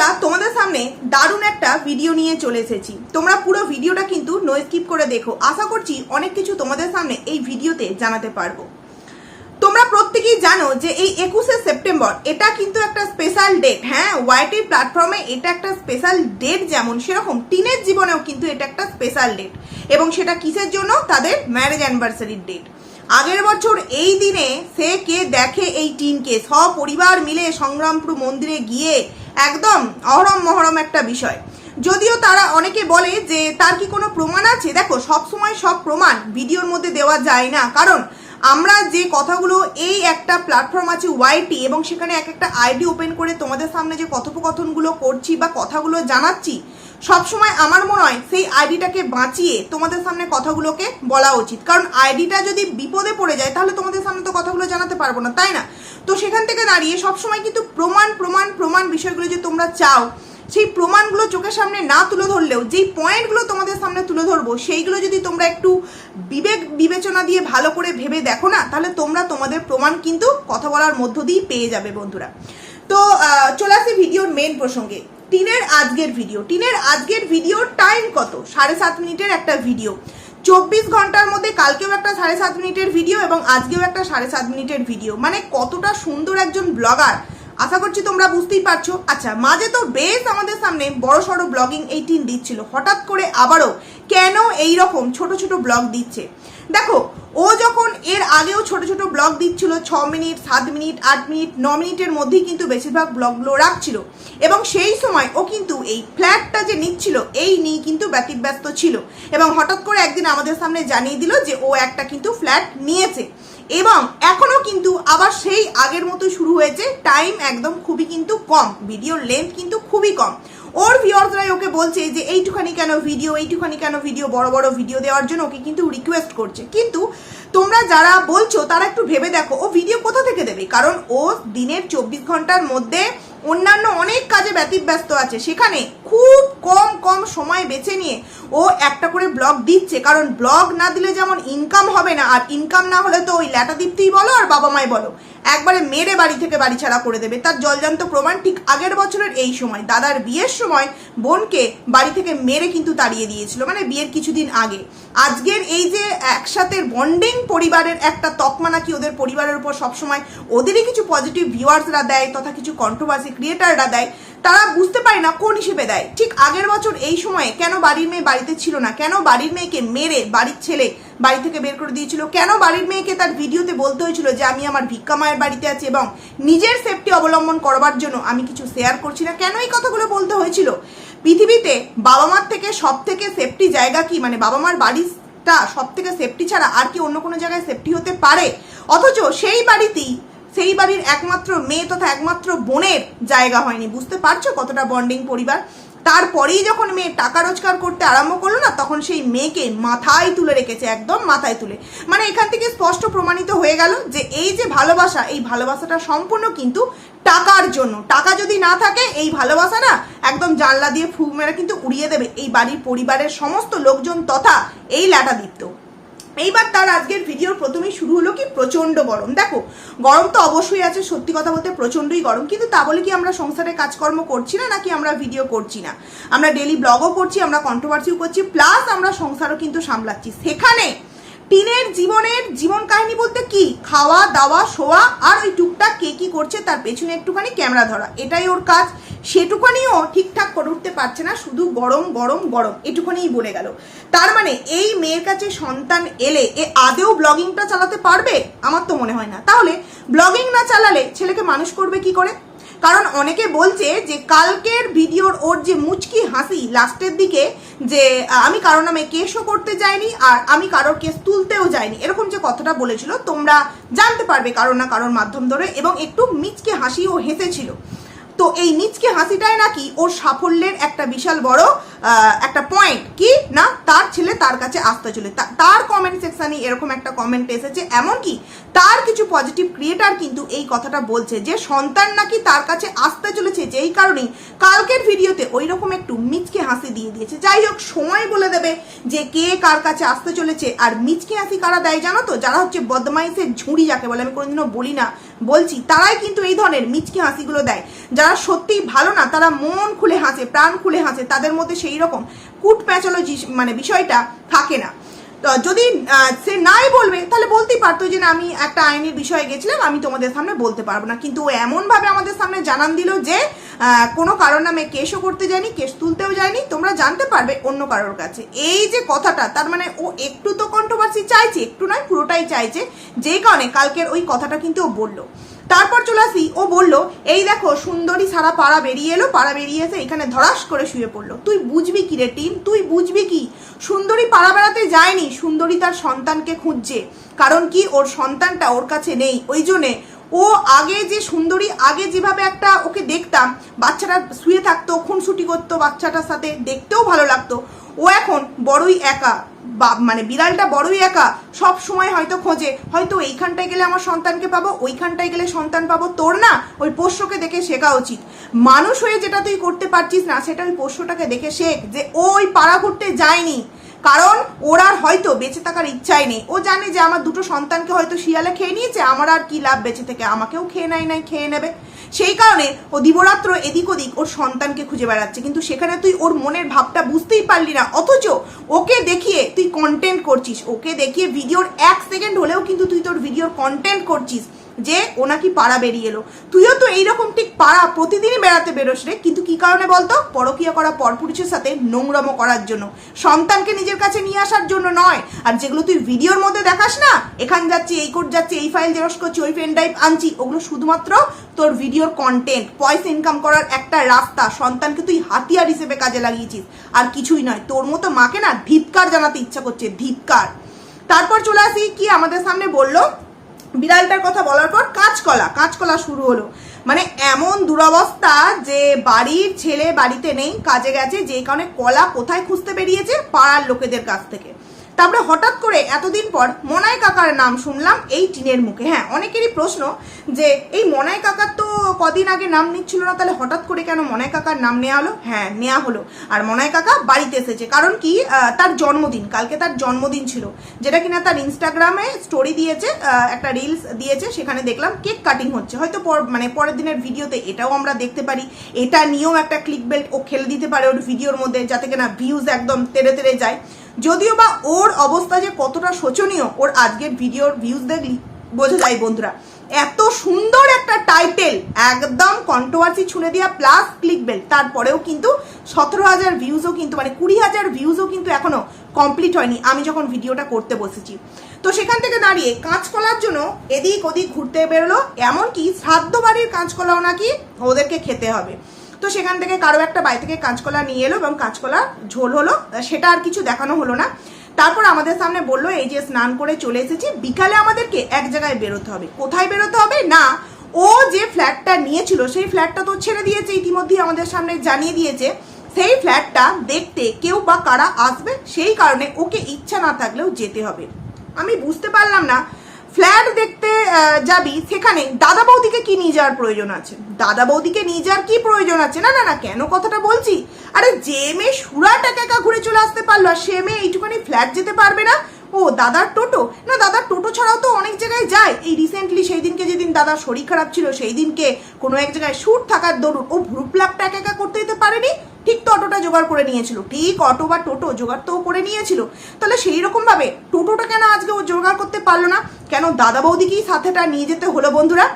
বন্ধুরা, তোমাদের সামনে দারুণ একটা ভিডিও নিয়ে চলে এসেছি। তোমরা পুরো ভিডিওটা কিন্তু নো স্কিপ করে দেখো। আশা করছি অনেক কিছু তোমাদের সামনে এই ভিডিওতে জানাতে পারব। তোমরা প্রত্যেকেই জানো যে এই একুশে সেপ্টেম্বর, এটা কিন্তু একটা স্পেশাল ডেট হ্যাঁ ওয়াইটি প্ল্যাটফর্মে এটা একটা স্পেশাল ডেট যেমন, সেরকম টিনের জীবনেও কিন্তু এটা একটা স্পেশাল ডেট এবং সেটা কিসের জন্য? তাদের ম্যারেজ অ্যানিভার্সারির ডেট আগের বছর এই দিনে সে কে দেখে এই টিনকে সপরিবার মিলে সংগ্রামপুর মন্দিরে গিয়ে একদম অহরম মহরম একটা বিষয়। যদিও তারা অনেকে বলে যে তার কি কোনো প্রমাণ আছে? দেখো সব সময় সব প্রমাণ ভিডিওর মধ্যে দেওয়া যায় না। কারণ আমরা যে কথাগুলো এই একটা প্ল্যাটফর্ম আছে ওয়াইটি এবং সেখানে এক একটা আইডি ওপেন করে তোমাদের সামনে যে কথোপকথনগুলো করছি বা কথাগুলো জানাচ্ছি সবসময় আমার মনে হয় সেই আইডিটাকে বাঁচিয়ে তোমাদের সামনে কথাগুলোকে বলা উচিত। কারণ আইডিটা যদি বিপদে পড়ে যায়, তাহলে তোমাদের সামনে তো কথাগুলো জানাতে পারব না, তাই না? তো সেখান থেকে দাঁড়িয়ে সবসময় কিন্তু প্রমাণ প্রমাণ প্রমাণ বিষয়গুলো যে তোমরা চাও, সেই প্রমাণগুলো চোখের সামনে না তুলে ধরলেও, যেই পয়েন্টগুলো তোমাদের সামনে তুলে ধরবো, সেইগুলো যদি তোমরা একটু বিবেক বিবেচনা দিয়ে ভালো করে ভেবে দেখো না, তাহলে তোমরা তোমাদের প্রমাণ কিন্তু কথা বলার মধ্য দিয়েই পেয়ে যাবে বন্ধুরা। তো চলে আসি ভিডিওর মেন প্রসঙ্গে। টিনের আজকের ভিডিও টিনের আজকের ভিডিওর টাইম কত? সাড়ে সাত মিনিটের একটা ভিডিও চব্বিশ ঘণ্টার মধ্যে কালকেও একটা সাড়ে সাত মিনিটের ভিডিও এবং আজকেও একটা সাড়ে সাত মিনিটের ভিডিও মানে কতটা সুন্দর একজন ব্লগার আশা করছি তোমরা বুঝতেই পারছ। আচ্ছা মাঝে তো বেশ আমাদের সামনে বড় সড়ো ব্লগিং এইটিন দিচ্ছিল। হঠাৎ করে আবারও কেন এই রকম ছোট ছোট ব্লগ দিচ্ছে? দেখো ও যখন এর আগেও ছোট ছোট ব্লগ দিচ্ছিল, ছ মিনিট, সাত মিনিট, আট মিনিট, ন মিনিটের মধ্যেই কিন্তু বেশিরভাগ ব্লগগুলো রাখছিল। এবং সেই সময় ও কিন্তু এই ফ্ল্যাটটা যে নিচ্ছিল, এই নিয়ে কিন্তু ব্যতিব্যস্ত ছিল। এবং হঠাৎ করে একদিন আমাদের সামনে জানিয়ে দিল যে ও একটা কিন্তু ফ্ল্যাট নিয়েছে। এবং এখনও কিন্তু আবার সেই আগের মতো শুরু হয়েছে। টাইম একদম খুবই কিন্তু কম। ভিডিওর লেন্থ কিন্তু খুবই কম। ওর ভিওর্সরাই ওকে বলছে যে এইটুখানি কেন ভিডিও এইটুখানি কেন ভিডিও বড় বড় ভিডিও দেওয়ার জন্য ওকে কিন্তু রিকোয়েস্ট করছে। কিন্তু তোমরা যারা বলছো, তারা একটু ভেবে দেখো, ও ভিডিও কোথা থেকে দেবে? কারণ ও দিনের চব্বিশ ঘণ্টার মধ্যে অন্যান্য অনেক কাজে ব্যতিব্যস্ত আছে। সেখানে খুব কম কম সময় বেছে নিয়ে ও একটা করে ব্লগ দিচ্ছে। কারণ ব্লগ না দিলে যেমন ইনকাম হবে না, আর ইনকাম না হলে তো ওই ল্যাটা দীপ্তিই বলো আর বাবা মাই বলো। একবারে মেরে বাড়ি থেকে বাড়ি ছাড়া করে দেবে। তার জলজান্ত প্রমাণ ঠিক আগের বছরের এই সময়। দাদার বিয়ের সময় বোনকে বাড়ি থেকে মেরে কিন্তু তাড়িয়ে দিয়েছিল মানে বিয়ের কিছুদিন আগে। আজকের এই যে একসাথে বন্ডিং পরিবারের একটা তকমা নাকি ওদের পরিবারের উপর সবসময় ওদেরই কিছু পজিটিভ ভিউয়ার্সরা দেয়, তথা কিছু কন্ট্রোভার্সি ক্রিয়েটাররা দেয় তারা বুঝতে পারে না কোন হিসেবে দেয়। ঠিক আগের বছর এই সময়ে কেন বাড়ির মেয়ে বাড়িতে ছিল না? কেন বাড়ির মেয়েকে মেরে বাড়ির ছেলে বাড়ি থেকে বের করে দিয়েছিল? কেন বাড়ির মেয়েকে তার ভিডিওতে বলতে হয়েছিল যে আমি আমার ভিক্ষা মায়ের বাড়িতে আছি এবং নিজের সেফটি অবলম্বন করবার জন্য আমি কিছু শেয়ার করছি না? কেন এই কথাগুলো বলতে হয়েছিল? পৃথিবীতে বাবা মার থেকে সব থেকে সেফটি জায়গা কি? মানে বাবা মার বাড়িটা সব থেকে সেফটি ছাড়া আর কি অন্য কোনো জায়গায় সেফটি হতে পারে? অথচ সেই বাড়িতেই সেই বাড়ির একমাত্র মেয়ে তথা একমাত্র বোনের জায়গা হয়নি। বুঝতে পারছ কতটা বন্ডিং পরিবার? তারপরেই যখন মেয়ে টাকা রোজগার করতে আরম্ভ করল না, তখন সেই মেয়েকে মাথায় তুলে রেখেছে, একদম মাথায় তুলে। মানে এখান থেকে স্পষ্ট প্রমাণিত হয়ে গেল যে এই যে ভালোবাসা, এই ভালোবাসাটা সম্পূর্ণ কিন্তু টাকার জন্য। টাকা যদি না থাকে, এই ভালোবাসা না একদম জানলা দিয়ে ফুক মেরে কিন্তু উড়িয়ে দেবে। এই বাড়ির পরিবারের সমস্ত লোকজন তথা এই ল্যাটা দীপ্ত এইবার তার আজকের ভিডিওর প্রথমেই শুরু হলো কি প্রচণ্ড গরম। দেখো, গরম তো অবশ্যই আছে, সত্যি কথা বলতে প্রচন্ডই গরম। কিন্তু তা বলে কি আমরা সংসারে কাজকর্ম করছি না, নাকি আমরা ভিডিও করছি না? আমরা ডেলি ব্লগও করছি, আমরা কন্ট্রোভার্সিও করছি প্লাস আমরা সংসারও কিন্তু সামলাচ্ছি। সেখানে টিনের জীবনের জীবন কাহিনী বলতে কি? খাওয়া, দাওয়া, শোয়া আর ওই টুকটাক কে কি করছে তার পেছনে একটুখানি ক্যামেরা ধরা। এটাই ওর কাজ। সেটুখানিও ঠিকঠাক করে উঠতে পারছে না, শুধু গরম গরম গরম। এটুখানিই বলে গেল। তার মানে এই মেয়ের কাছে সন্তান এলে এ আদেও ব্লগিংটা চালাতে পারবে? আমার তো মনে হয় না। তাহলে ব্লগিং না চালালে ছেলেকে মানুষ করবে কি করে? কারণ অনেকে বলছে যে কালকের ভিডিওর ওর যে মুচকি হাসি লাস্টের দিকে যে আমি কারও নামে কেসও করতে যাইনি আর আমি কারোর কেস তুলতেও যাইনি। এরকম যে কথাটা বলেছিল, তোমরা জানতে পারবে কারও না কারোর মাধ্যম ধরে এবং একটু মিচকে হাসিও হেসেছিল। তো এই নিচকে হাসিটাই নাকি ওর সাফল্যের একটা বিশাল বড় একটা পয়েন্ট কি? না, তার ছেলে তার কাছে আসতে চলে। তার কমেন্ট সেকশনে এরকম একটা কমেন্ট এসেছে। এমনকি তার কিছু পজিটিভ ক্রিয়েটার কিন্তু এই কথাটা বলছে যে, সন্তান নাকি তার কাছে আসতে চলেছে যেই কারণেই কালকের ভিডিওতে ওই রকম একটু মিচকে হাসি দিয়ে দিয়েছে। যাই হোক, সময় বলে দেবে যে, কে কার কাছে আসতে চলেছে আর মিচকে হাসি কারা দেয় জানো তো? যারা হচ্ছে বদমাইশের ঝুড়ি যাকে বলে, আমি কোনোদিনও বলি না বলছি, তারাই কিন্তু এই ধরনের মিচকি হাসিগুলো দেয়। যারা সত্যিই ভালো না, তারা মন খুলে হাসে, প্রাণ খুলে হাসে, তাদের মধ্যে সেই রকম কুট প্যাঁচালো জিস- মানে বিষয়টা থাকে না। যদি সে নাই বলবে, তাহলে বলতেই পারতো যে না, আমি একটা আইনের বিষয়ে গেছিলাম, আমি তোমাদের সামনে বলতে পারব না। কিন্তু ও এমনভাবে আমাদের সামনে জানান দিল যে কোনো কারণ নামে কেসও করতে যায়নি, কেস তুলতেও যায়নি, তোমরা জানতে পারবে অন্য কারোর কাছে। এই যে কথাটা, তার মানে ও একটু তো কন্ট্রোভার্সি চাইছে, একটু নয়, পুরোটাই চাইছে, যেই কারণে কালকের ওই কথাটা কিন্তু ও বলল। তারপর চলে আসি, ও বলল, এই দেখো, সুন্দরী সারা পাড়া বেরিয়ে এলো, পাড়া বেরিয়ে এসে এখানে ধরাস করে শুয়ে পড়ল। তুই বুঝবি কি রে টিম? তুই বুঝবি কি? সুন্দরী পাড়া বেড়াতে যায়নি, সুন্দরী তার সন্তানকে খুঁজছে। কারণ কি? ওর সন্তানটা ওর কাছে নেই। ওই জন্যে ও আগে যে সুন্দরী, আগে যেভাবে একটা ওকে দেখতাম, বাচ্চাটা শুয়ে থাকতো, খুনসুটি করতো বাচ্চাটার সাথে, দেখতেও ভালো লাগতো। ও এখন বড়ই একা। মানে বিড়ালটা বড়ই একা, সব সময় হয়তো খোঁজে। হয়তো এইখানটায় গেলে আমার সন্তানকে পাবো, ওইখানটায় গেলে সন্তান পাবো। তোর না ওই পোষ্যকে দেখে শেখা উচিত। মানুষ হয়ে যেটা তুই করতে পারছিস না, সেটা ওই পোষ্যটাকে দেখে শেখ যে ওই পাড়া ঘুরতে যায়নি। কারণ ওর আর হয়তো বেঁচে থাকার ইচ্ছাই নেই। ও জানে যে আমার দুটো সন্তানকে হয়তো শিয়ালে খেয়ে নিয়েছে, আমার আর কি লাভ বেঁচে থেকে? আমাকেও খেয়ে নেয় নাই, খেয়ে নেবে। সেই কারণে ও দিবরাত্র এদিক ওদিক ওর সন্তানকে খুঁজে বেড়াচ্ছে। কিন্তু সেখানে তুই ওর মনের ভাবটা বুঝতেই পারলি না। অথচ ওকে দেখিয়ে তুই কন্টেন্ট করছিস। ওকে দেখিয়ে ভিডিওর এক সেকেন্ড হলেও কিন্তু তুই তোর ভিডিওর কন্টেন্ট করছিস। যে ও নাকি পাড়া বেরিয়ে এলো। তুইও তো এইরকম ঠিক পাড়া প্রতিদিনই বেড়াতে বেরোস রে। কিন্তু কি কারণে বলতো? পরকীয়া করা পরপুরুষের সাথে নোংরামো করার জন্য। সন্তানকে নিজের কাছে নিয়ে আসার জন্য নয়। আর যেগুলো তুই ভিডিওর মধ্যে দেখাস না, এখান যাচ্ছি, এই কোড যাচ্ছি, এই ফাইল জেরক্স করছি, ওই পেন ড্রাইভ আনছি, ওগুলো শুধুমাত্র তোর ভিডিওর কন্টেন্ট পয়সা ইনকাম করার একটা রাস্তা। সন্তানকে তুই হাতিয়ার হিসেবে কাজে লাগিয়েছিস। আর কিছুই নয়, তোর মতো মাকে না ধিৎকার জানাতে ইচ্ছা করছে ধিৎকার তারপর চলে আসি কি আমাদের সামনে বলল? বিড়ালটার কথা বলার পর কাঁচকলা কাঁচকলা শুরু হলো। মানে এমন দুরবস্থা যে বাড়ির ছেলে বাড়িতে নেই, কাজে গেছে, যে কারণে কলা কোথায় খুঁজতে বেরিয়েছে, পাড়ার লোকেদের কাছ থেকে। তারপরে হঠাৎ করে এতদিন পর মনাই কাকার নাম শুনলাম এই টিনের মুখে। হ্যাঁ অনেকেরই প্রশ্ন যে এই মনাই কাকার তো কদিন আগে নাম নিচ্ছিল না, তাহলে হঠাৎ করে কেন মনাই কাকার নাম নেওয়া হলো? হ্যাঁ নেওয়া হলো। আর মনাই কাকা বাড়িতে এসেছে। কারণ কি তার জন্মদিন, কালকে তার জন্মদিন ছিল। যেটা কিনা তার ইনস্টাগ্রামে স্টোরি দিয়েছে একটা রিলস দিয়েছে, সেখানে দেখলাম কেক কাটিং হচ্ছে। হয়তো মানে পরের দিনের ভিডিওতে এটাও আমরা দেখতে পারি। এটা নিয়েও একটা ক্লিক বেল্ট ও খেলে দিতে পারে ওর ভিডিওর মধ্যে, যাতে কিনা ভিউজ একদম তেড়ে তেড়ে যায়। যদিও বা ওর অবস্থা যে কতটা শোচনীয়, ওর আজকের ভিডিওর ভিউজ দেখলি, বোঝা যায় বন্ধুরা। এত সুন্দর একটা টাইটেল একদম কন্ট্রোভার্সি ছুঁড়ে দেওয়া প্লাস ক্লিক বেল তারপরেও কিন্তু সতেরো হাজার ভিউজও কিন্তু মানে কুড়ি হাজার ভিউজও কিন্তু এখনও কমপ্লিট হয়নি, আমি যখন ভিডিওটা করতে বসেছি। তো সেখান থেকে দাঁড়িয়ে কাঁচকলার জন্য এদিক ওদিক ঘুরতে বেরোলো, এমনকি শ্রাদ্ধ বাড়ির কাঁচকলাও নাকি ওদেরকে খেতে হবে। তো সেখান থেকে কারও একটা বাড়ি থেকে কাঁচকলা নিয়ে এলো এবং কাঁচকলা ঝোল হলো। সেটা আর কিছু দেখানো হলো না। তারপর আমাদের সামনে বলল, এই যে স্নান করে চলে এসেছি, বিকালে আমাদেরকে এক জায়গায় বেরোতে হবে। কোথায় বেরোতে হবে? না, ও যে ফ্ল্যাটটা নিয়েছিল, সেই ফ্ল্যাটটা তো ছেড়ে দিয়েছে ইতিমধ্যেই আমাদের সামনে জানিয়ে দিয়েছে। সেই ফ্ল্যাটটা দেখতে কেউ বা কারা আসবে, সেই কারণে ওকে ইচ্ছা না থাকলেও যেতে হবে। আমি বুঝতে পারলাম না ফ্ল্যাট দেখতে যাবি, সেখানে দাদা বৌদিকে কি নিয়ে যাওয়ার প্রয়োজন আছে? দাদা বৌদিকে নিয়ে যাওয়ার কি প্রয়োজন আছে? না না না, কেন কথাটা বলছি? আরে, যে মেয়ে সুরাট একা একা ঘুরে চলে আসতে পারল আর সে মেয়ে এইটুখানি ফ্ল্যাট যেতে পারবে না? ও, দাদার টোটো? না, দাদার টোটো ছাড়াও তো অনেক জায়গায় যায়। এই রিসেন্টলি সেই দিনকে যেদিন দাদার শরীর খারাপ ছিল, সেই দিনকে কোনো এক জায়গায় শ্যুট থাকার দরুন ও ভ্রু প্লাগটা একা একা করতে দিতে পারেনি? ঠিক তো অটোটা জোগাড় করে নিয়েছিল। ঠিক অটো বা টোটো জোগাড় তো করে নিয়েছিল। তাহলে সেই রকম ভাবে টোটোটা কেন আজকে ও জোগাড় করতে পারল না? কেন দাদা বৌদিকেই সাথেটা নিয়ে যেতে হলো বন্ধুরা?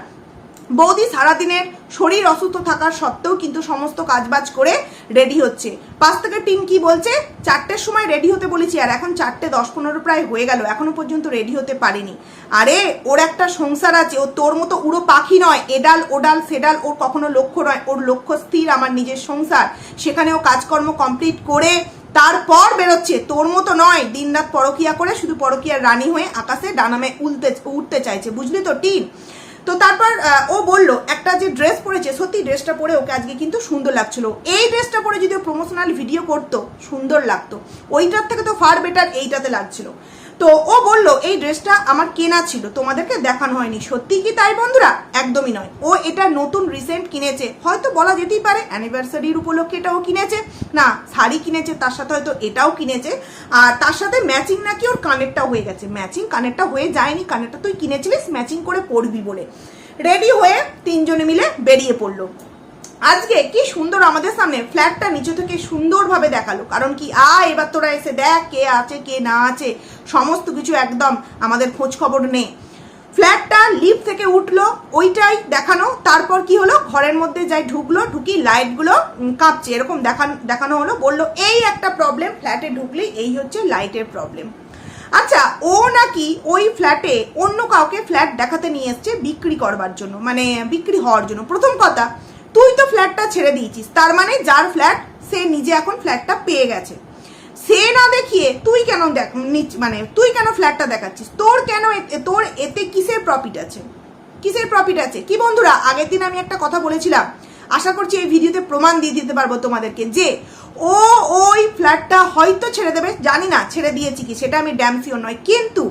বৌদি সারাদিনের শরীর অসুস্থ থাকার সত্ত্বেও কিন্তু সমস্ত কাজবাজ করে রেডি হচ্ছে। পাঁচ থেকে টিম কি বলছে? চারটের সময় রেডি হতে বলেছি আর এখন চারটে দশ পনেরো প্রায় হয়ে গেল, এখনও পর্যন্ত রেডি হতে পারেনি। আরে, ওর একটা সংসার আছে, ও তোর মতো উড়ো পাখি নয় এডাল ওডাল সেডাল ওর কখনো লক্ষ্য নয়, ওর লক্ষ্য স্থির আমার নিজের সংসার। সেখানে ও কাজকর্ম কমপ্লিট করে তারপর বেরোচ্ছে, তোর মতো নয়, দিনরাত পরকিয়া করে শুধু পরকিয়ার রানী হয়ে আকাশে ডানামে উলতে উঠতে চাইছে, বুঝলি তো, টিম? তো তারপর ও বলল, একটা যে ড্রেস পরেছে, সত্যি ড্রেসটা পরে ওকে আজকে কিন্তু সুন্দর লাগছিল। এই ড্রেসটা পরে যদি প্রমোশনাল ভিডিও করতো, সুন্দর লাগতো। ওইটার থেকে তো ফার বেটার এইটাতে লাগছিল। তো ও বলল, এই ড্রেসটা আমার কেনা ছিল, তোমাদেরকে দেখানো হয়নি। সত্যি কি তাই, বন্ধুরা? একদমই নয়। ও এটা নতুন রিসেন্ট কিনেছে। হয়তো বলা যেতেই পারে অ্যানিভার্সারির উপলক্ষে এটাও কিনেছে। না, শাড়ি কিনেছে, তার সাথে হয়তো এটাও কিনেছে। আর তার সাথে ম্যাচিং নাকি ওর কানেরটা হয়ে গেছে। ম্যাচিং কানেরটা হয়ে যায়নি কানেরটা তুই কিনেছিলিস ম্যাচিং করে পরবি বলে। রেডি হয়ে তিনজনে মিলে বেরিয়ে পড়ল। আজকে কি সুন্দর আমাদের সামনে ফ্ল্যাটটা নিচে থেকে সুন্দরভাবে দেখাল। কারণ কি? আ, এবার তোরা এসে দেখ কে আছে, কে না আছে। সমস্ত কিছু একদম আমাদের খোঁজ খবর নেই ফ্ল্যাটটা লিফট থেকে উঠল, ওইটাই দেখানো। তারপর কি হলো? ঘরের মধ্যে যাই ঢুকলো, ঢুকি লাইটগুলো কাঁপছে। এরকম দেখানো দেখানো হলো। বলল, এই একটা প্রবলেম ফ্ল্যাটে ঢুকলেই এই হচ্ছে লাইটের প্রবলেম আচ্ছা ও নাকি ওই ফ্ল্যাটে অন্য কাউকে ফ্ল্যাট দেখাতে নিয়ে এসছে বিক্রি করবার জন্য মানে বিক্রি হওয়ার জন্য। প্রথম কথা তুই তো ফ্ল্যাটটা ছেড়ে দিয়েছিস। তার মানে যার ফ্ল্যাট সে নিজে এখন ফ্ল্যাটটা পেয়ে গেছে। সে না দেখিয়ে তুই কেন দেখ মানে তুই কেন ফ্ল্যাটটা দেখাচ্ছিস? তোর কেন তোর এতে কিসের প্রফিট আছে? কিসের প্রফিট আছে? কি বন্ধুরা, আগের দিন আমি একটা কথা বলেছিলাম। আশা করছি এই ভিডিওতে প্রমাণ দিয়ে দিতে পারব তোমাদেরকে যে ও ওই ফ্ল্যাটটা হয়তো ছেড়ে দেবে, জানি না, ছেড়ে দিয়েছি কি, সেটা আমি ড্যামসিও নয়। কিন্তু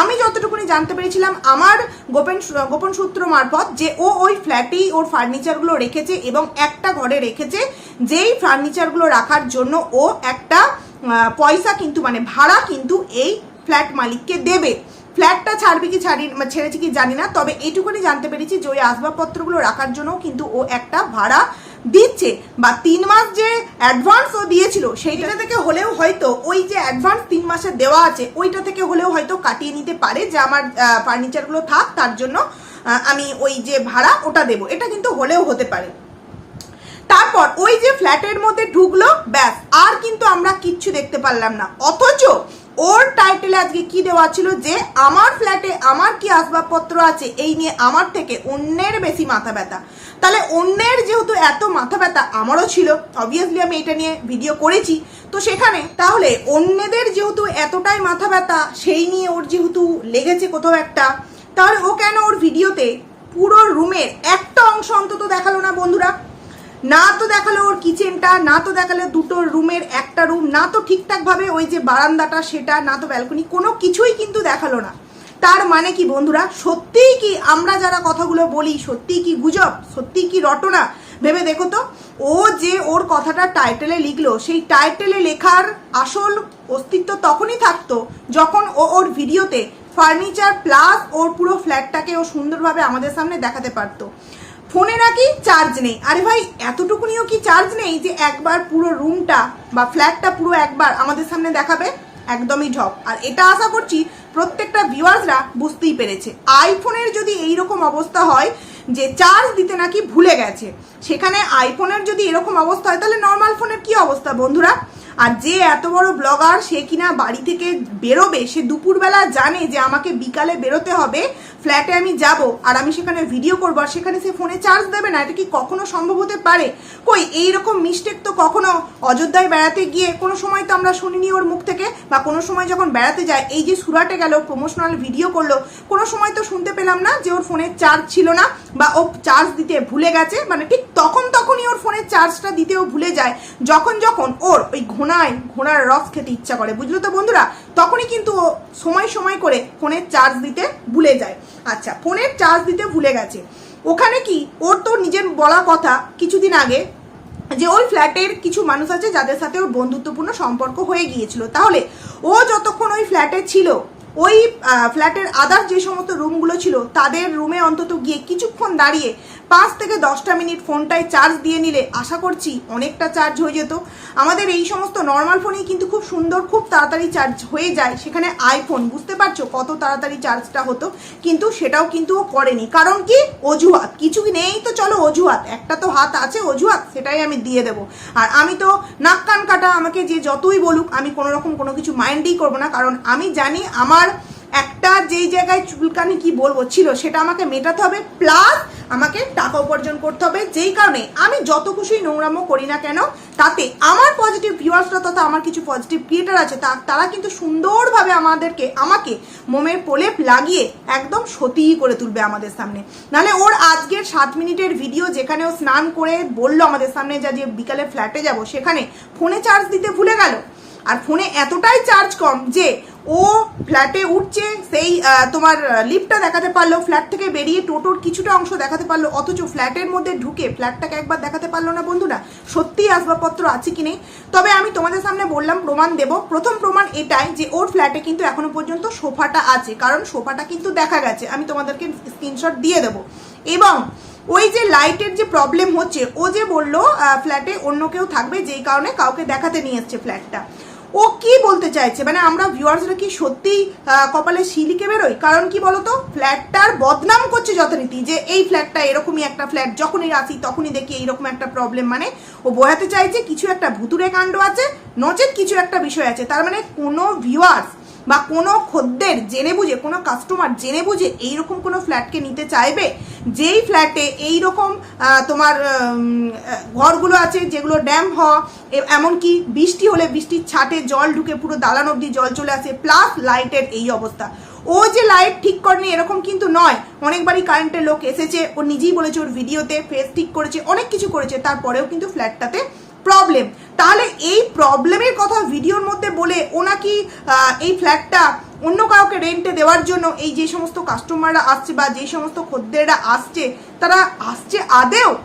আমি যতটুকুনি জানতে পেরেছিলাম, আমার গোপন গোপন সূত্র মারফত যে ও ওই ফ্ল্যাটেই ওর ফার্নিচারগুলো রেখেছে এবং একটা ঘরে রেখেছে, যেই ফার্নিচারগুলো রাখার জন্য ও একটা পয়সা কিন্তু মানে ভাড়া কিন্তু এই ফ্ল্যাট মালিককে দেবে। ফ্ল্যাটটা ছাড়বে কি ছাড়ি ছেড়েছে কি জানি না, তবে এইটুকুনি জানতে পেরেছি যে ওই আসবাবপত্রগুলো রাখার জন্য কিন্তু ও একটা ভাড়া দিচ্ছে। বা তিন মাস যে অ্যাডভান্স ও দিয়েছিল, সেইটা থেকে হলেও হয়তো ওই যে অ্যাডভান্স তিন মাসের দেওয়া আছে, ওইটা থেকে হলেও হয়তো কাটিয়ে নিতে পারে যে আমার ফার্নিচারগুলো থাক, তার জন্য আমি ওই যে ভাড়া ওটা দেবো। এটা কিন্তু হলেও হতে পারে। তারপর ওই যে ফ্ল্যাটের মধ্যে ঢুকলো, ব্যাস, আর কিন্তু আমরা কিচ্ছু দেখতে পারলাম না। অথচ ওর টাইটেলে আজকে কি দেওয়া ছিল যে, আমার ফ্ল্যাটে আমার কি আসবাবপত্র আছে, এই নিয়ে আমার থেকে অন্যের বেশি মাথা ব্যথা। তাহলে অন্যের যেহেতু এত মাথা ব্যথা আমারও ছিল অবভিয়াসলি আমি এটা নিয়ে ভিডিও করেছি। তো সেখানে তাহলে অন্যদের যেহেতু এতটাই মাথা ব্যথা, সেই নিয়ে ওর যেহেতু লেগেছে কোথাও একটা, তাহলে ও কেন ওর ভিডিওতে পুরো রুমের একটা অংশ অন্তত দেখাল না বন্ধুরা? না তো দেখাল ওর কিচেনটা না তো দেখাল দুটো রুমের একটা রুম না তো ঠিকঠাকভাবে ওই যে বারান্দাটা, সেটা, না তো ব্যালকনি কোনো কিছুই কিন্তু দেখাল না। তার মানে কি বন্ধুরা? সত্যিই কি আমরা যারা কথাগুলো বলি, সত্যিই কি গুজব? সত্যিই কি রটনা? ভেবে দেখো তো, ও যে ওর কথাটা টাইটেলে লিখলো, সেই টাইটেলে লেখার আসল অস্তিত্ব তখনই থাকতো যখন ও ওর ভিডিওতে ফার্নিচার প্লাস ওর পুরো ফ্ল্যাটটাকে ও সুন্দরভাবে আমাদের সামনে দেখাতে পারতো। ফোনে নাকি চার্জ নেই। আরে ভাই, এতটুকুনিও কি চার্জ নেই যে একবার পুরো রুমটা বা ফ্ল্যাটটা পুরো একবার আমাদের সামনে দেখাবে? একদমই ঢপ। আর এটা আশা করছি প্রত্যেকটা ভিউয়ার্সরা বুঝতেই পেরেছে। আইফোনের যদি এই রকম অবস্থা হয় যে চার্জ দিতে নাকি ভুলে গেছে, সেখানে আইফোনের যদি এরকম অবস্থা হয়, তাহলে নর্মাল ফোনের কি অবস্থা বন্ধুরা? আর যে এত বড় ব্লগার সে কিনা বাড়ি থেকে বেরোবে, সে দুপুরবেলা জানে যে আমাকে বিকালে বেরোতে হবে, ফ্ল্যাটে আমি যাব, আর আমি সেখানে ভিডিও করব, আর সেখানে সে ফোনে চার্জ দেবে না, এটা কি কখনো সম্ভব হতে পারে? কই, এই রকম মিস্টেক তো কখনো অযোধ্যায় বেড়াতে গিয়ে কোনো সময় তো আমরা শুনিনি ওর মুখ থেকে, বা কোনো সময় যখন বেড়াতে যায়, এই যে সুরাটে গেল প্রমোশনাল ভিডিও করল, কোনো সময় তো শুনতে পেলাম না যে ওর ফোনের চার্জ ছিল না, বা ও চার্জ দিতে ভুলে গেছে মানে ঠিক তখন তখনই ওর ফোনের চার্জটা দিতেও ভুলে যায়, যখন যখন ওর ওই ঘোড়ায়, ঘোড়ার রস খেতে ইচ্ছা করে, বুঝলো তো বন্ধুরা? তখনই কিন্তু ও সময় সময় করে ফোনের চার্জ দিতে ভুলে যায়। আচ্ছা ফোনের চার্জ দিতে ভুলে গেছে। ওখানে কি, ওর তো নিজের বলা কথা কিছুদিন আগে যে ওই ফ্ল্যাটের কিছু মানুষ আছে যাদের সাথে ওর বন্ধুত্বপূর্ণ সম্পর্ক হয়ে গিয়েছিল। তাহলে ও যতক্ষণ ওই ফ্ল্যাটে ছিল, ওই ফ্ল্যাটের আদার যে সমস্ত রুমগুলো ছিল, তাদের রুমে অন্তত গিয়ে কিছুক্ষণ দাঁড়িয়ে পাঁচ থেকে দশটা মিনিট ফোনটায় চার্জ দিয়ে নিলে আশা করছি অনেকটা চার্জ হয়ে যেত। আমাদের এই সমস্ত নর্মাল ফোনেই কিন্তু খুব সুন্দর, খুব তাড়াতাড়ি চার্জ হয়ে যায়। সেখানে আইফোন বুঝতে পারছ কত তাড়াতাড়ি চার্জটা হতো? কিন্তু সেটাও কিন্তু ও করেনি। কারণ কি? অজুহাত। কিছু নেই তো চলো অজুহাত। একটা তো হাত আছে, অজুহাত, সেটাই আমি দিয়ে দেবো। আর আমি তো নাক কান কাটা, আমাকে যে যতই বলুক, আমি কোনো রকম কোনো কিছু মাইন্ডই করব না। কারণ আমি জানি আমার একটা যেই জায়গায় চুলকানি কি বলব ছিল, সেটা আমাকে মেটাতে হবে প্লাস আমাকে টাকা উপার্জন করতে হবে, যেই কারণে আমি যত খুশি নোংরামো করি না কেন, তাতে আমার পজিটিভ ভিউয়ার্সরা তথা আমার কিছু পজিটিভ ক্রিয়েটার আছে, তা, তারা কিন্তু সুন্দরভাবে আমাদেরকে, আমাকে মোমের প্রলেপ লাগিয়ে একদম সতীই করে তুলবে আমাদের সামনে। নাহলে ওর আজকের সাত মিনিটের ভিডিও যেখানে ও স্নান করে বলল আমাদের সামনে যা যে বিকালে ফ্ল্যাটে যাব, সেখানে ফোনে চার্জ দিতে ভুলে গেল। আর ফোনে এতটাই চার্জ কম যে ও ফ্ল্যাটে উঠছে, সেই তোমার লিফটটা দেখাতে পারল ফ্ল্যাট থেকে বেরিয়ে টোটোর কিছুটা অংশ দেখাতে পারল, অথচ ফ্ল্যাটের মধ্যে ঢুকে ফ্ল্যাটটাকে একবার দেখাতে পারল না বন্ধুরা। সত্যিই আসবাবপত্র আছে কি নেই? তবে আমি তোমাদের সামনে বললাম, প্রমাণ দেব। প্রথম প্রমাণ এটাই যে ওর ফ্ল্যাটে কিন্তু এখনও পর্যন্ত সোফাটা আছে, কারণ সোফাটা কিন্তু দেখা গেছে। আমি তোমাদেরকে স্ক্রিনশট দিয়ে দেবো। এবং ওই যে লাইটের যে প্রবলেম হচ্ছে, ও যে বলল ফ্ল্যাটে অন্য কেউ থাকবে, যেই কারণে কাউকে দেখাতে নিয়ে এসছে ফ্ল্যাটটা ও কি বলতে চাইছে? মানে আমরা ভিউয়ার্সরা কি সত্যি কপালে শিলিকে বেরোই কারণ কি বলতো? ফ্ল্যাটটার বদনাম করছে যথারীতি যে এই ফ্ল্যাটটা এরকমই একটা ফ্ল্যাট যখনই আসি তখনই দেখি এইরকম একটা প্রবলেম মানে ও বোঝাতে চাইছে কিছু একটা ভুতুরে কাণ্ড আছে, নচেত কিছু একটা বিষয় আছে। তার মানে কোনো ভিউয়ার্স বা কোনো খদ্দের জেনে বুঝে কোনো কাস্টমার জেনে বুঝে এইরকম কোনো ফ্ল্যাটকে নিতে চাইবে? যেই ফ্ল্যাটে এইরকম আহ, তোমার ঘরগুলো আছে যেগুলো ড্যাম হওয়া এমনকি বৃষ্টি হলে বৃষ্টির ছাটে জল ঢুকে পুরো দালান অব্দি জল চলে আসে প্লাস লাইটের এই অবস্থা। ও যে লাইট ঠিক করেনি এরকম কিন্তু নয়। অনেকবারই কারেন্টের লোক এসেছে ও নিজেই বলেছে ওর ভিডিওতে ফেস ঠিক করেছে অনেক কিছু করেছে তারপরেও কিন্তু ফ্ল্যাটটাতে প্রবলেম তাহলে এই প্রবলেমের কথা ভিডিওর মধ্যে বলে ও নাকি এই ফ্ল্যাটটা অন্য কাউকে রেন্টে দেওয়ার জন্য এই যে সমস্ত কাস্টমাররা আসছে বা যে সমস্ত খদ্দেররা আসছে, তারা আসছে আদেও?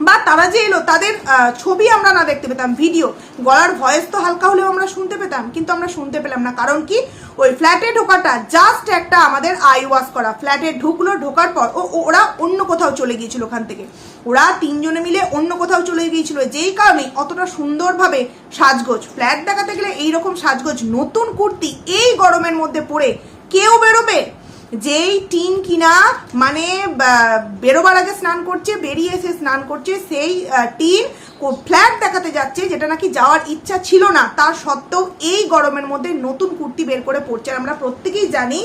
বা তারা যে এলো, তাদের ছবি আমরা না দেখতে পেতাম ভিডিও গলার ভয়েস তো হালকা হলেও আমরা শুনতে পেতাম, কিন্তু আমরা শুনতে পেলাম না। কারণ কি? ওই ফ্ল্যাটে ঢোকাটা জাস্ট একটা আমাদের আই ওয়াশ করা। ফ্ল্যাটে ঢুকলো, ঢোকার পর ও- ওরা অন্য কোথাও চলে গিয়েছিল ওখান থেকে। ওরা তিনজনে মিলে অন্য কোথাও চলে গিয়েছিল। যেই কারণে অতটা সুন্দরভাবে সাজগোজ। ফ্ল্যাট দেখাতে গেলে এইরকম সাজগোজ নতুন কুর্তি এই গরমের মধ্যে পরে কেউ বেরোবে? যেই টিন কিনা মানে বেরোবার আগে স্নান করছে, বেরিয়ে এসে স্নান করছে, সেই টিন ফ্ল্যাট দেখাতে যাচ্ছে, যেটা নাকি যাওয়ার ইচ্ছা ছিল না। তার সত্ত্বেও এই গরমের মধ্যে নতুন কুর্তি বের করে পড়ছে আমরা প্রত্যেকেই জানি,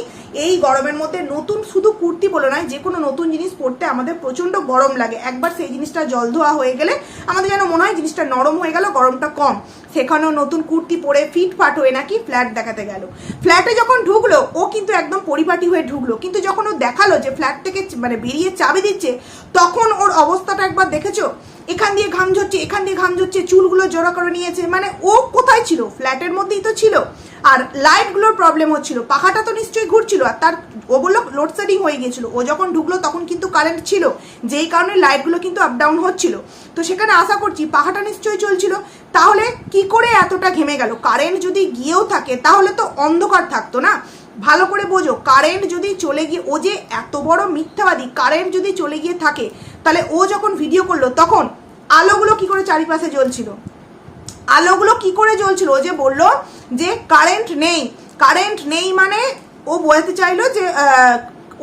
এই গরমের মধ্যে নতুন শুধু কুর্তি বলে নয় যে কোনো নতুন জিনিস পরতে আমাদের প্রচণ্ড গরম লাগে। একবার সেই জিনিসটা জল ধোয়া হয়ে গেলে আমাদের যেন মনে হয় জিনিসটা নরম হয়ে গেল, গরমটা কম। সেখানেও নতুন কুর্তি পরে ফিট ফাট হয়ে নাকি ফ্ল্যাট দেখাতে গেল। ফ্ল্যাটে যখন ঢুকলো, ও কিন্তু একদম পরিপাটি হয়ে ঢুকলো। কিন্তু যখন ও দেখাল যে ফ্ল্যাট থেকে মানে বেরিয়ে চাবি দিচ্ছে, তখন ওর অবস্থাটা একবার দেখেছ? এখান দিয়ে ঘাম ঝরছে, এখান দিয়ে ঘাম ঝরছে, চুলগুলো জোড়া করে নিয়েছে। মানে ও কোথায় ছিল? ফ্ল্যাটের মধ্যেই তো ছিল। আর লাইটগুলোর প্রবলেম হচ্ছিল। পাখাটা তো নিশ্চয়ই ঘুরছিল। আর তার, ও বলল লোডশেডিং হয়ে গিয়েছিল। ও যখন ঢুকলো তখন কিন্তু কারেন্ট ছিল। যেই কারণে লাইটগুলো কিন্তু আপ ডাউন হচ্ছিল। তো সেখানে আশা করছি পাখাটা নিশ্চয়ই চলছিল। তাহলে কি করে এতটা ঘেমে গেল? কারেন্ট যদি গিয়েও থাকে, তাহলে তো অন্ধকার থাকতো না? ভালো করে বোঝো কারেন্ট যদি চলে গিয়ে, ও যে এত বড় মিথ্যাবাদী কারেন্ট যদি চলে গিয়ে থাকে তাহলে ও যখন ভিডিও করল, তখন আলোগুলো কি করে চারিপাশে জ্বলছিল? আলোগুলো কি করে জ্বলছিল? ও যে বলল যে কারেন্ট নেই। কারেন্ট নেই মানে ও বলতে চাইলো যে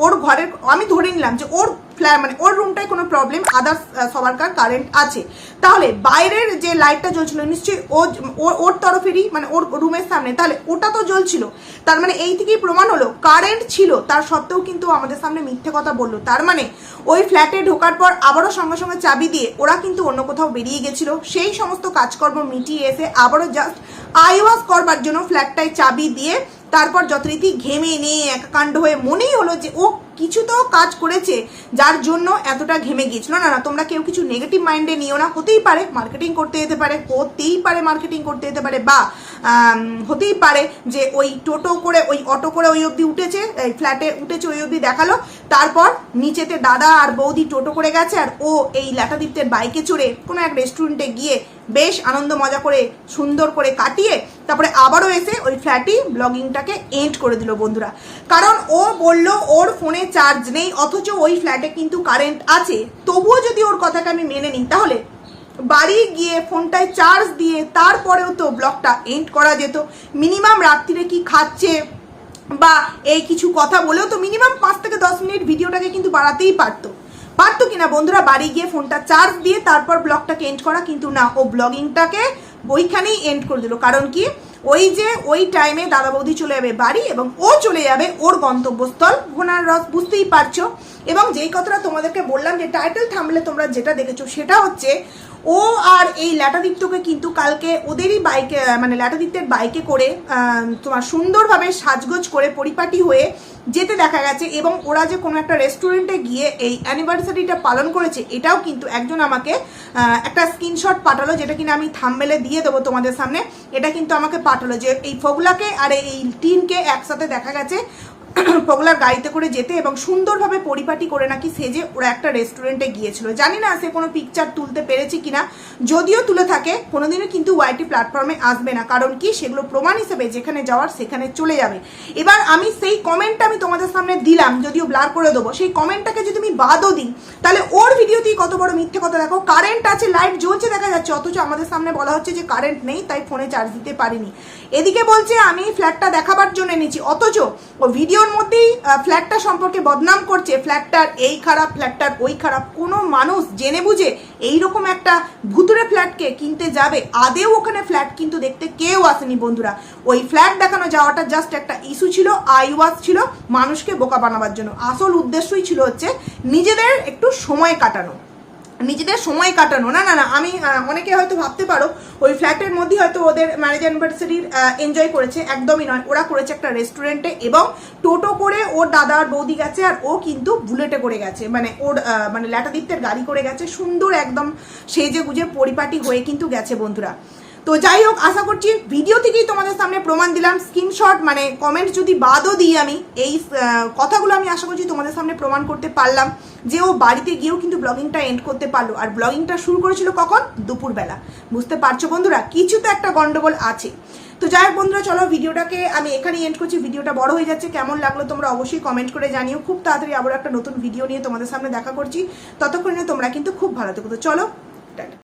ওর ঘরের, আমি ধরে নিলাম যে ওর ফ্ল্যাট মানে ওর রুমটায় কোনো প্রবলেম আদার্স সবারকার কারেন্ট আছে। তাহলে বাইরের যে লাইটটা জ্বলছিল, নিশ্চয়ই ও ওর তরফেরই মানে ওর রুমের সামনে, তাহলে ওটা তো জ্বলছিল। তার মানে এই থেকেই প্রমাণ হলো কারেন্ট ছিল, তার সত্ত্বেও কিন্তু আমাদের সামনে মিথ্যে কথা বলল। তার মানে ওই ফ্ল্যাটে ঢোকার পর আবারও সঙ্গে সঙ্গে চাবি দিয়ে ওরা কিন্তু অন্য কোথাও বেরিয়ে গেছিল। সেই সমস্ত কাজকর্ম মিটিয়ে এসে আবারও জাস্ট আই ওয়াশ করবার জন্য ফ্ল্যাটটায় চাবি দিয়ে তারপর যথারীতি ঘেমে নিয়ে, একাকাণ্ড হয়ে মনেই হলো যে ও কিছু তো কাজ করেছে, যার জন্য এতটা ঘেমে গিয়েছিল। না না, তোমরা কেউ কিছু নেগেটিভ মাইন্ডে নিও না, হতেই পারে মার্কেটিং করতে যেতে পারে, হতেই পারে মার্কেটিং করতে যেতে পারে, বা হতেই পারে যে ওই টোটো করে, ওই অটো করে ওই অবধি উঠেছে, এই ফ্ল্যাটে উঠেছে, ওই অবধি দেখাল, তারপর নিচেতে দাদা আর বৌদি টোটো করে গেছে, আর ও এই ল্যাটাদীপ্তের বাইকে চড়ে কোনো এক রেস্টুরেন্টে গিয়ে বেশ আনন্দ মজা করে, সুন্দর করে কাটিয়ে তারপরে আবারও এসে ওই ফ্ল্যাটই ব্লগিংটাকে এন্ড করে দিল বন্ধুরা। কারণ ও বলল ওর ফোনে চার্জ নেই, অথচ ওই ফ্ল্যাটে কিন্তু কারেন্ট আছে। তবুও যদি ওর কথাকে আমি মেনে নিই, তাহলে বাড়ি গিয়ে ফোনটায় চার্জ দিয়ে তারপরেও তো ব্লগটা এন্ড করা যেত। মিনিমাম রাত্রিরে কি খাচ্ছে বা এই কিছু কথা বলেও তো মিনিমাম পাঁচ থেকে দশ মিনিট ভিডিওটাকে কিন্তু বাড়াতেই পারতো। পারতো কিনা? বন্ধুরা, বাড়ি গিয়ে ফোনটা চার্জ দিয়ে তারপর ব্লগটাকে এন্ড করা, কিন্তু না, ও ব্লগিংটাকে ওইখানেই এন্ড করে দিল। কারণ কি? ওই যে, ওই টাইমে দাদা বৌদি চলে যাবে বাড়ি এবং ও চলে যাবে ওর গন্তব্যস্থল ঘোনার রস বুঝতেই পারছ? এবং যেই কথাটা তোমাদেরকে বললাম যে টাইটেল থামলে তোমরা যেটা দেখেছ সেটা হচ্ছে ও আর এই ল্যাটাদিত্যকে কিন্তু কালকে ওদেরই বাইকে মানে ল্যাটাদিত্যের বাইকে করে তোমার সুন্দরভাবে সাজগোজ করে পরিপাটি হয়ে যেতে দেখা গেছে এবং ওরা যে কোনো একটা রেস্টুরেন্টে গিয়ে এই অ্যানিভার্সারিটা পালন করেছে, এটাও কিন্তু একজন আমাকে একটা স্ক্রিনশট পাঠালো যেটা কিনা আমি থামবেলে দিয়ে দেবো তোমাদের সামনে। এটা কিন্তু আমাকে পাঠালো যে এই ফোগলাকে আর এই টিনকে একসাথে দেখা গেছে। পগলার গাড়িতে করে যেতে এবং সুন্দরভাবে পরিপাটি করে নাকি সেজে ওরা একটা রেস্টুরেন্টে গিয়েছিল। জানি না সে কোনো পিকচার তুলতে পেরেছে কিনা, যদিও তুলে থাকে, কোনোদিনও কিন্তু ওয়াইটি প্ল্যাটফর্মে আসবে না। কারণ কি? সেগুলো প্রমাণ হিসেবে যেখানে যাওয়ার সেখানে চলে যাবে। এবার আমি সেই কমেন্টটা আমি তোমাদের সামনে দিলাম, যদিও ব্লার করে দেবো, সেই কমেন্টটাকে যদি আমি বাদও দিই, তাহলে ওর ভিডিওতেই কত বড় মিথ্যে কথা দেখো। কারেন্ট আছে লাইট জ্বলছে দেখা যাচ্ছে, অথচ আমাদের সামনে বলা হচ্ছে যে কারেন্ট নেই, তাই ফোনে চার্জ দিতে পারিনি। এদিকে বলছে, আমি ফ্ল্যাটটা দেখাবার জন্য এনেছি। অথচ ও ভিডিওর মধ্যেই ফ্ল্যাটটা সম্পর্কে বদনাম করছে। ফ্ল্যাটটার এই খারাপ ফ্ল্যাটটার ওই খারাপ। কোনো মানুষ জেনে বুঝে এইরকম একটা ভুতুরে ফ্ল্যাটকে কিনতে যাবে। আদেও ওখানে ফ্ল্যাট কিন্তু দেখতে কেউ আসেনি, বন্ধুরা। ওই ফ্ল্যাট দেখানো যাওয়াটা জাস্ট একটা ইস্যু ছিল আই ওয়াজ ছিল মানুষকে বোকা বানাবার জন্য। আসল উদ্দেশ্যই ছিল হচ্ছে নিজেদের একটু সময় কাটানো। নিজেদের সময় কাটানো। না না না, আমি অনেকে হয়তো ভাবতে পারো, ওই ফ্ল্যাটের মধ্যে হয়তো ওদের ম্যারেজ অ্যানিভার্সারির এনজয় করেছে, একদমই নয়। ওরা করেছে একটা রেস্টুরেন্টে এবং টোটো করে ওর দাদার বৌদি গেছে আর ও কিন্তু বুলেটে করে গেছে। মানে ওর মানে ল্যাটাদিত্যের গাড়ি করে গেছে। সুন্দর একদম সেজে গুজে পরিপাটি হয়ে কিন্তু গেছে বন্ধুরা। তো যাই হোক, আশা করছি ভিডিও থেকেই তোমাদের সামনে প্রমাণ দিলাম। স্ক্রিনশট মানে কমেন্ট যদি বাদও দিই আমি, এই কথাগুলো আমি আশা করছি তোমাদের সামনে প্রমাণ করতে পারলাম যে ও বাড়িতে গিয়েও কিন্তু ব্লগিংটা এন্ড করতে পারল। আর ব্লগিংটা শুরু করেছিল কখন? দুপুরবেলা। বুঝতে পারছ বন্ধুরা? কিছু তো একটা গন্ডগোল আছে। তো যাই হোক বন্ধুরা, চলো ভিডিওটাকে আমি এখানেই এন্ড করছি। ভিডিওটা বড় হয়ে যাচ্ছে, কেমন লাগল তোমরা অবশ্যই কমেন্ট করে জানিও। খুব তাড়াতাড়ি আবার একটা নতুন ভিডিও নিয়ে তোমাদের সামনে দেখা করছি। ততক্ষণে তোমরা কিন্তু খুব ভালো থেকো। তো চলো